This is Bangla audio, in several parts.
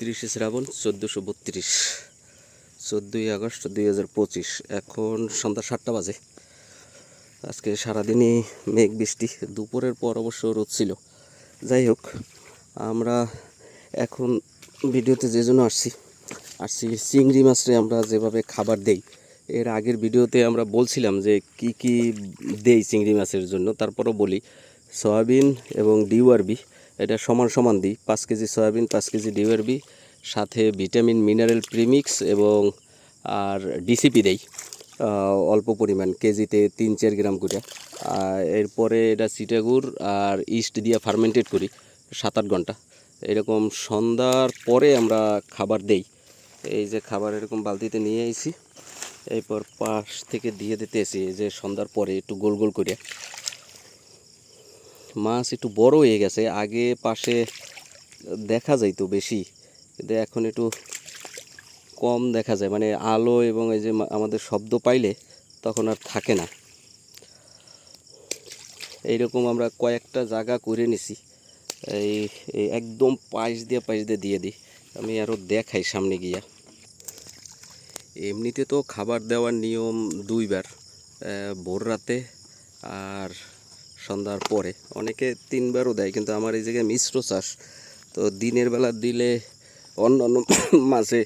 একত্রিশে শ্রাবণ, চোদ্দোশো বত্রিশ। চোদ্দোই আগস্ট দুই হাজার পঁচিশ, এখন সন্ধ্যা সাতটা বাজে। আজকে সারাদিনই মেঘ বৃষ্টি, দুপুরের পর অবশ্য রোদ ছিল। যাই হোক, আমরা এখন ভিডিওতে যে জন্য আসছি আসছি চিংড়ি মাছরে আমরা যেভাবে খাবার দেই। এর আগের ভিডিওতে আমরা বলছিলাম যে কি কি দেই চিংড়ি মাছের জন্য, তারপরও বলি। সয়াবিন এবং ডিউআরবি এটা সমান সমান দিই পাঁচ কেজি সয়াবিন, পাঁচ কেজি ডিউআরবি সাথে ভিটামিন, মিনারেল, প্রিমিক্স এবং আর ডিসিপি দেই অল্প পরিমাণ, কেজিতে তিন চার গ্রাম করে। এরপরে এটা চিটাগুড় আর ইস্ট দিয়ে ফার্মেন্টেড করি, সাত আট ঘণ্টা। এরকম সন্ধ্যার পরে আমরা খাবার দেই। এই যে খাবার এরকম বালতিতে নিয়ে আইছি, এরপর পাশ থেকে দিয়ে দিতে এসি যে সন্ধ্যার পরে একটু গোল গোল করে। মাছ একটু বড় হয়ে গেছে, আগে পাশে দেখা যাইতো বেশি। কিন্তু এখন একটু কম দেখা যায় মানে আলো এবং এই যে আমাদের শব্দ পাইলে তখন আর থাকে না। এইরকম আমরা কয়েকটা জায়গা করে নিছি। এই একদম পাশ দিয়ে পাশ দিয়ে দিয়ে দিই। আমি আরও দেখাই সামনে গিয়া। এমনিতে তো খাবার দেওয়ার নিয়ম দুইবার ভোর রাতে আর সন্ধ্যার পরে। অনেকে তিনবারও দেয়, কিন্তু আমার এই জায়গায় মিশ্র চাষ। তো দিনের বেলা দিলে অন্য অন্য মাছে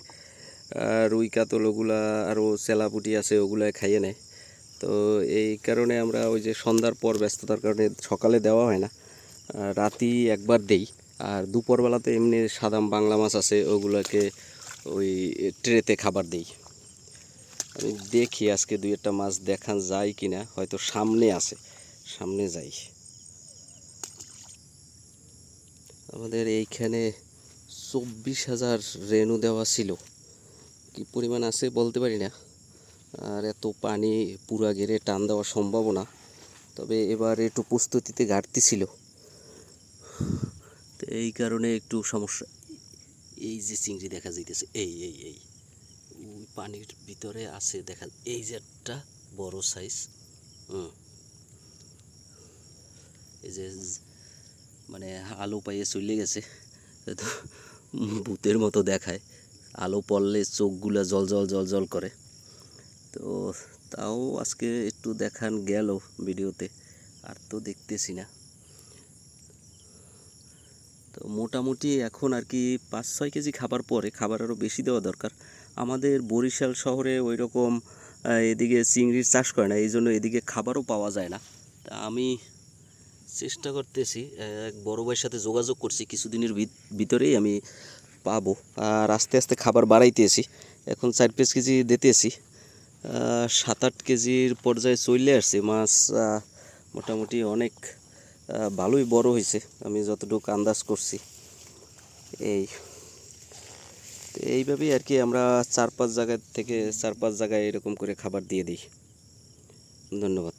রুই কাতল ওগুলা আরও চেলাপুটি আছে, ওগুলা খাইয়ে নেয়। তো এই কারণে আমরা ওই যে সন্ধ্যার পর ব্যস্ততার কারণে সকালে দেওয়া হয় না রাতি একবার দেই। আর দুপুরবেলাতে এমনি সাদাম বাংলা মাছ আছে, ওগুলোকে ওই ট্রেতে খাবার দেই। আমি দেখি আজকে দুই একটা মাছ দেখান যায় কিনা, হয়তো সামনে আছে। সামনে যাই। আমাদের এইখানে চব্বিশ হাজার রেনু দেওয়া ছিল। কি পরিমাণ আছে বলতে পারি না। আর এত পানি পুরা গেড়ে টান দেওয়া সম্ভব না। তবে এবার একটু প্রস্তুতিতে ঘাটতি ছিল। তো এই কারণে একটু সমস্যা। এই যে চিংড়ি দেখা যাইতেছে, এই এই এই। পানির ভিতরে আছে, দেখা, এই যে একটা বড় সাইজ হুম। এই যে মানে আলো পাইয়ে চলে গেছে তো ভূতের মতো দেখায়। আলো পড়লে চোখগুলো জল জল জল জল করে। তো তাও আজকে একটু দেখান গেল ভিডিওতে, আর তো দেখতেছি না। তো মোটামুটি এখন আর কি পাঁচ ছয় কেজি খাবার পরে খাবার আরও বেশি দেওয়া দরকার। আমাদের বরিশাল শহরে ওই রকম এদিকে চিংড়ির চাষ করে না এই জন্য এদিকে খাবারও পাওয়া যায় না। তা আমি চেষ্টা করতেছি এক বড় ভাইয়ের সাথে যোগাযোগ করছি, কিছুদিনের ভিত- ভিতরেই আমি পাবো। আর আস্তে আস্তে খাবার বাড়াইতেছি, এখন চার পাঁচ কেজি দিতেছি সাত আট কেজির পর্যায়ে চলে আসছে। মাছ মোটামুটি অনেক ভালোই বড় হয়েছে, আমি যতটুকু আন্দাজ করছি। এই, তো এইভাবেই আর কি আমরা চার পাঁচ জায়গা থেকে, চার পাঁচ জায়গায় এরকম করে খাবার দিয়ে দিই। ধন্যবাদ।